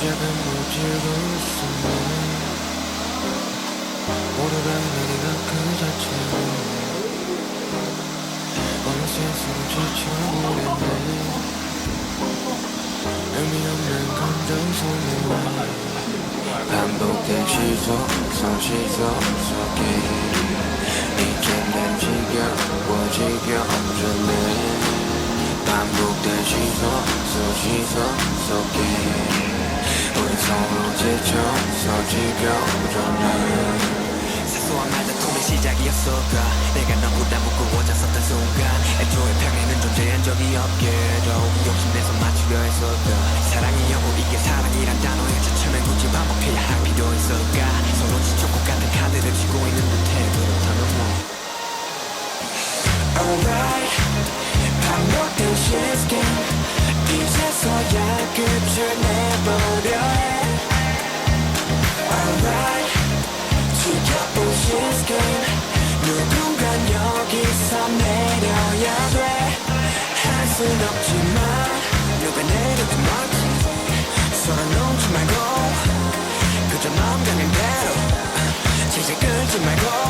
시작은 무질거웠으면 오르락 내리락 그 자체로. 어느새 서로 지쳐버렸네. 의미 없는 감정 소리와 반복된 시속 성시속 속에. 이제 난 지겨워 지겨워졌네. 반복된 시속 성시속 속에 우리 서로 지쳐서 지겨워졌네 사소한 말다툼의 시작이었을까 내가 너보다 무거워졌었던 순간 애초에 평행은 존재한 적이 없게도 욕심내서 맞추려 했을까 사랑이 영구 이게 사랑이란 단어에 주체면 굳이 반복해야 할 필요 있을까 서로 지쳤고 같은 카드를 쥐고 있는 듯해 그렇다면 뭐 Alright 반복된 시스템 순 없지만 누가 내려도 멋지 서로 넘지 말고 그저 마음 가는 대로 제재 끌지 말고